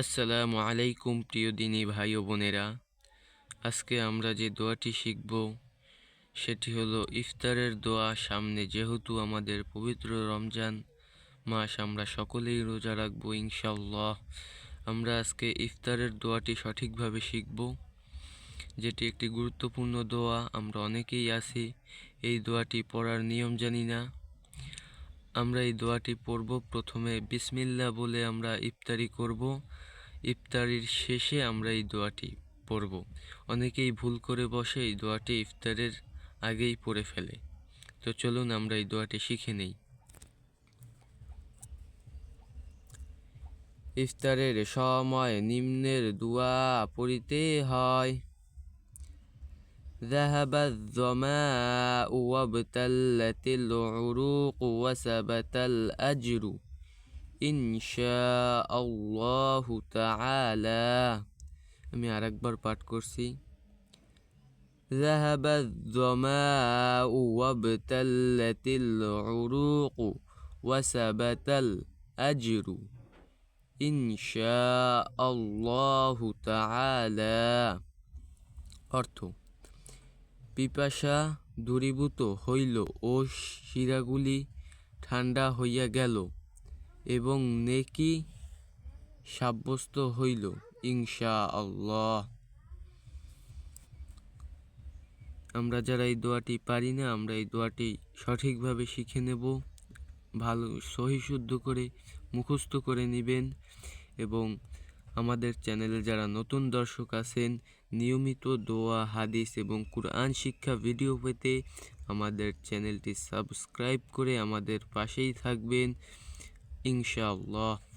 আসসালামু আলাইকুম প্রিয় দিনী ভাই ও বোনেরা। আজকে আমরা যে দোয়াটি শিখব, সেটি হলো ইফতারের দোয়া। সামনে যেহেতু আমাদের পবিত্র রমজান মাস, আমরা সকলেই রোজা রাখব ইনশাল্লাহ আমরা আজকে ইফতারের দোয়াটি সঠিকভাবে শিখব, যেটি একটি গুরুত্বপূর্ণ দোয়া। আমরা অনেকেই আছি, এই দোয়াটি পড়ার নিয়ম জানি না। আমরা এই দোয়াটি পড়ব প্রথমে বিসমিল্লা বলে আমরা ইফতারি করব। ইফতারির শেষে আমরা এই দোয়াটি পড়ব অনেকেই ভুল করে বসে এই দোয়াটি ইফতারের আগেই পড়ে ফেলে তো চলুন আমরা এই দোয়াটি শিখে নেই ইফতারের সময় নিম্নের দোয়া পড়িতে হয় ذهب الظماء وابتلت العروق وثبت الأجر إن شاء الله تعالى আমি আরেকবার পাঠ করছি ذهب الظماء وابتلت العروق وثبت الأجر إن شاء الله تعالى অর্থ পিপাসা দূরীভূত হইল ও শিরাগুলি ঠান্ডা হইয়া গেল এবং নেকি সাব্যস্ত হইল ইনশা আল্লাহ আমরা যারা এই দোয়াটি পারি না, আমরা এই দোয়াটি সঠিকভাবে শিখে নেব, ভালো, সহি, শুদ্ধ করে মুখস্থ করে নেবেন এবং আমাদের চ্যানেলে যারা নতুন দর্শক আছেন, নিয়মিত দোয়া, হাদিস এবং কোরআন শিক্ষা ভিডিও পেতে আমাদের চ্যানেলটি সাবস্ক্রাইব করে আমাদের পাশেই থাকবেন। ইনশাআল্লাহ